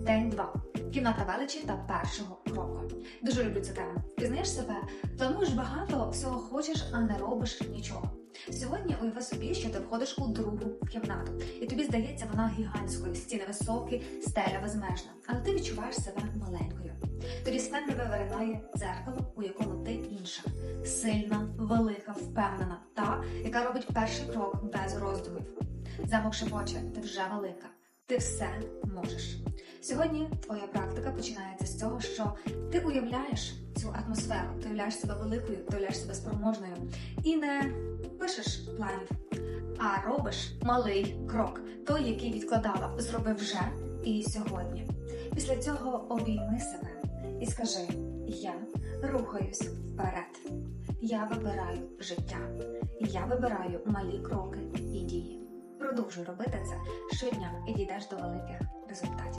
День 2. Кімната величі та першого кроку. Дуже люблю цю тему. Пізнаєш себе, плануєш багато, всього хочеш, а не робиш нічого. Сьогодні уяви собі, що ти входиш у другу кімнату, і тобі здається вона гігантською, стіни високі, стеля безмежна, але ти відчуваєш себе маленькою. Тоді з тебе виринає дзеркало, у якому ти інша, сильна, велика, впевнена, та, яка робить перший крок без роздумів. Замок шепоче, ти вже велика, ти все можеш. Сьогодні твоя практика починається з цього, що ти уявляєш цю атмосферу, ти уявляєш себе великою, ти уявляєш себе спроможною і не пишеш планів, а робиш малий крок, той, який відкладала, зроби вже і сьогодні. Після цього обійми себе і скажи: Я рухаюсь вперед. Я вибираю життя. Я вибираю малі кроки. Продовжуй робити це щодня і дійдеш до великих результатів.